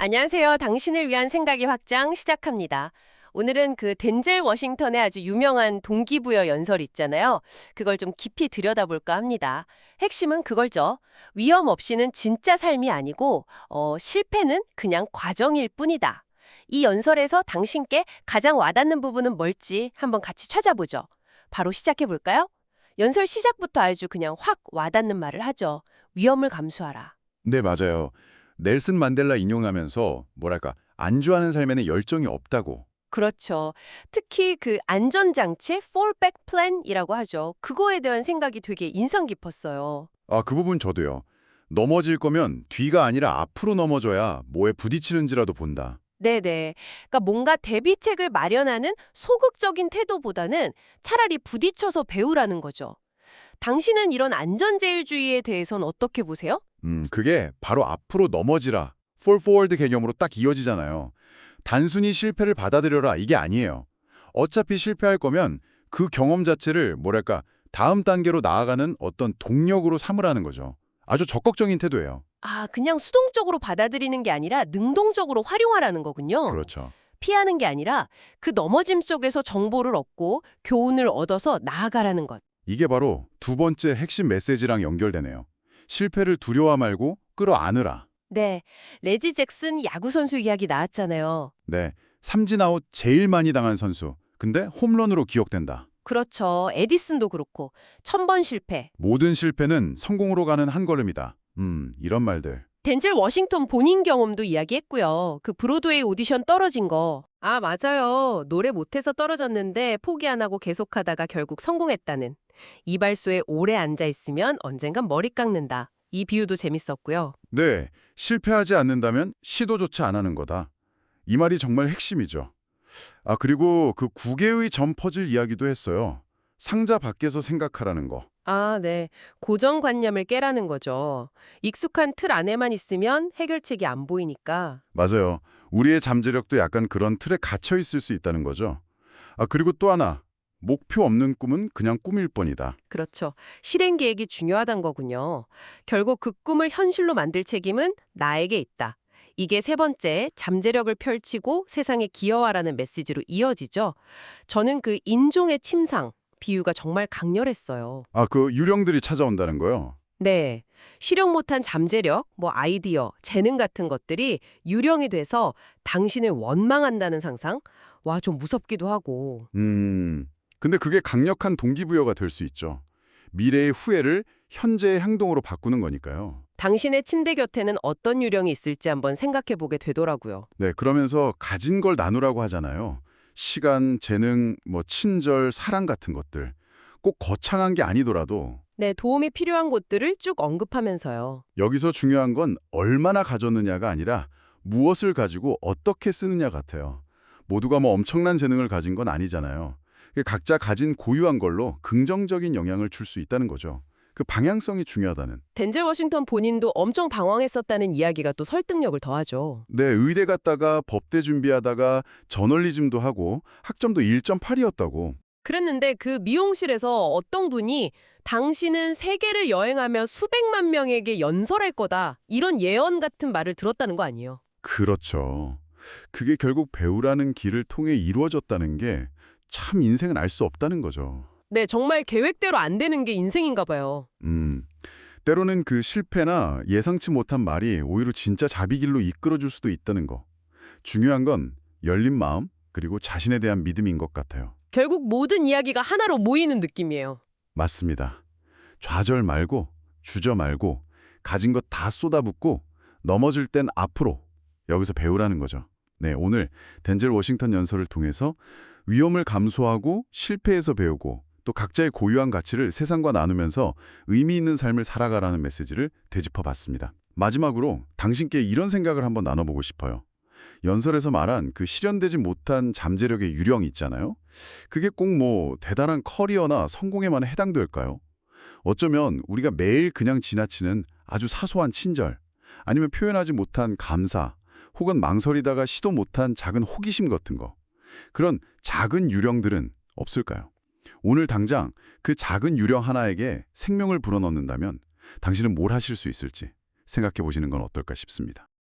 안녕하세요. 당신을 위한 생각의 확장 시작합니다. 오늘은 그 덴젤 워싱턴의 아주 유명한 동기부여 연설 있잖아요. 그걸 좀 깊이 들여다볼까 합니다. 핵심은 그걸죠. 위험 없이는 진짜 삶이 아니고 어, 실패는 그냥 과정일 뿐이다. 이 연설에서 당신께 가장 와닿는 부분은 뭘지 한번 같이 찾아보죠. 바로 시작해 볼까요? 연설 시작부터 아주 그냥 확 와닿는 말을 하죠. 위험을 감수하라. 네, 맞아요. 넬슨 만델라 인용하면서 뭐랄까 안주하는 삶에는 열정이 없다고. 그렇죠. 특히 그 안전장치 fallback plan이라고 하죠. 그거에 대한 생각이 되게 인상 깊었어요. 아, 그 부분 저도요. 넘어질 거면 뒤가 아니라 앞으로 넘어져야 뭐에 부딪히는지라도 본다. 네네. 그러니까 뭔가 대비책을 마련하는 소극적인 태도보다는 차라리 부딪혀서 배우라는 거죠. 당신은 이런 안전제일주의에 대해선 어떻게 보세요? 음, 그게 바로 앞으로 넘어지라. fall forward 개념으로 딱 이어지잖아요. 단순히 실패를 받아들여라 이게 아니에요. 어차피 실패할 거면 그 경험 자체를 뭐랄까 다음 단계로 나아가는 어떤 동력으로 삼으라는 거죠. 아주 적극적인 태도예요. 아, 그냥 수동적으로 받아들이는 게 아니라 능동적으로 활용하라는 거군요. 그렇죠. 피하는 게 아니라 그 넘어짐 속에서 정보를 얻고 교훈을 얻어서 나아가라는 것. 이게 바로 두 번째 핵심 메시지랑 연결되네요. 실패를 두려워 말고 끌어안으라. 네, 레지 잭슨 야구 선수 이야기 나왔잖아요. 네, 삼진 아웃 제일 많이 당한 선수. 근데 홈런으로 기억된다. 그렇죠. 에디슨도 그렇고 천번 실패. 모든 실패는 성공으로 가는 한 걸음이다. 음, 이런 말들. 덴젤 워싱턴 본인 경험도 이야기했고요. 그 브로드웨이 오디션 떨어진 거. 아, 맞아요. 노래 못해서 떨어졌는데 포기 안 하고 계속하다가 결국 성공했다는. 이발소에 오래 앉아 있으면 언젠간 머리 깎는다. 이 비유도 재밌었고요. 네, 실패하지 않는다면 시도조차 안 하는 거다. 이 말이 정말 핵심이죠. 아, 그리고 그 구개의 점 퍼즐 이야기도 했어요. 상자 밖에서 생각하라는 거. 아, 네. 고정관념을 깨라는 거죠. 익숙한 틀 안에만 있으면 해결책이 안 보이니까. 맞아요. 우리의 잠재력도 약간 그런 틀에 갇혀 있을 수 있다는 거죠. 아, 그리고 또 하나. 목표 없는 꿈은 그냥 꿈일 뿐이다. 그렇죠. 실행 계획이 중요하단 거군요. 결국 그 꿈을 현실로 만들 책임은 나에게 있다. 이게 세 번째, 잠재력을 펼치고 세상에 기여하라는 메시지로 이어지죠. 저는 그 인종의 침상, 비유가 정말 강렬했어요. 아, 그 유령들이 찾아온다는 거요. 네. 실현 못한 잠재력, 뭐 아이디어, 재능 같은 것들이 유령이 돼서 당신을 원망한다는 상상? 와, 좀 무섭기도 하고. 음, 근데 그게 강력한 동기부여가 될 수 있죠. 미래의 후회를 현재의 행동으로 바꾸는 거니까요. 당신의 침대 곁에는 어떤 유령이 있을지 한번 생각해 보게 되더라고요. 네, 그러면서 가진 걸 나누라고 하잖아요. 시간, 재능, 뭐 친절, 사랑 같은 것들. 꼭 거창한 게 아니더라도 네, 도움이 필요한 곳들을 쭉 언급하면서요. 여기서 중요한 건 얼마나 가졌느냐가 아니라 무엇을 가지고 어떻게 쓰느냐 같아요. 모두가 뭐 엄청난 재능을 가진 건 아니잖아요. 각자 가진 고유한 걸로 긍정적인 영향을 줄 수 있다는 거죠. 그 방향성이 중요하다는. 덴젤 워싱턴 본인도 엄청 방황했었다는 이야기가 또 설득력을 더하죠. 네, 의대 갔다가 법대 준비하다가 저널리즘도 하고 학점도 1.8이었다고. 그랬는데 그 미용실에서 어떤 분이 당신은 세계를 여행하며 수백만 명에게 연설할 거다. 이런 예언 같은 말을 들었다는 거 아니에요. 그렇죠. 그게 결국 배우라는 길을 통해 이루어졌다는 게 참 인생은 알 수 없다는 거죠. 네, 정말 계획대로 안 되는 게 인생인가 봐요. 음, 때로는 그 실패나 예상치 못한 말이 오히려 진짜 자비길로 이끌어줄 수도 있다는 거. 중요한 건 열린 마음 그리고 자신에 대한 믿음인 것 같아요. 결국 모든 이야기가 하나로 모이는 느낌이에요. 맞습니다. 좌절 말고 주저 말고 가진 것 다 쏟아붓고 넘어질 땐 앞으로 여기서 배우라는 거죠. 네, 오늘 덴젤 워싱턴 연설을 통해서 위험을 감수하고 실패에서 배우고 또 각자의 고유한 가치를 세상과 나누면서 의미 있는 삶을 살아가라는 메시지를 되짚어 봤습니다. 마지막으로 당신께 이런 생각을 한번 나눠보고 싶어요. 연설에서 말한 그 실현되지 못한 잠재력의 유령 있잖아요. 그게 꼭 뭐 대단한 커리어나 성공에만 해당될까요? 어쩌면 우리가 매일 그냥 지나치는 아주 사소한 친절, 아니면 표현하지 못한 감사, 혹은 망설이다가 시도 못한 작은 호기심 같은 거. 그런 작은 유령들은 없을까요? 오늘 당장 그 작은 유령 하나에게 생명을 불어넣는다면 당신은 뭘 하실 수 있을지 생각해 보시는 건 어떨까 싶습니다.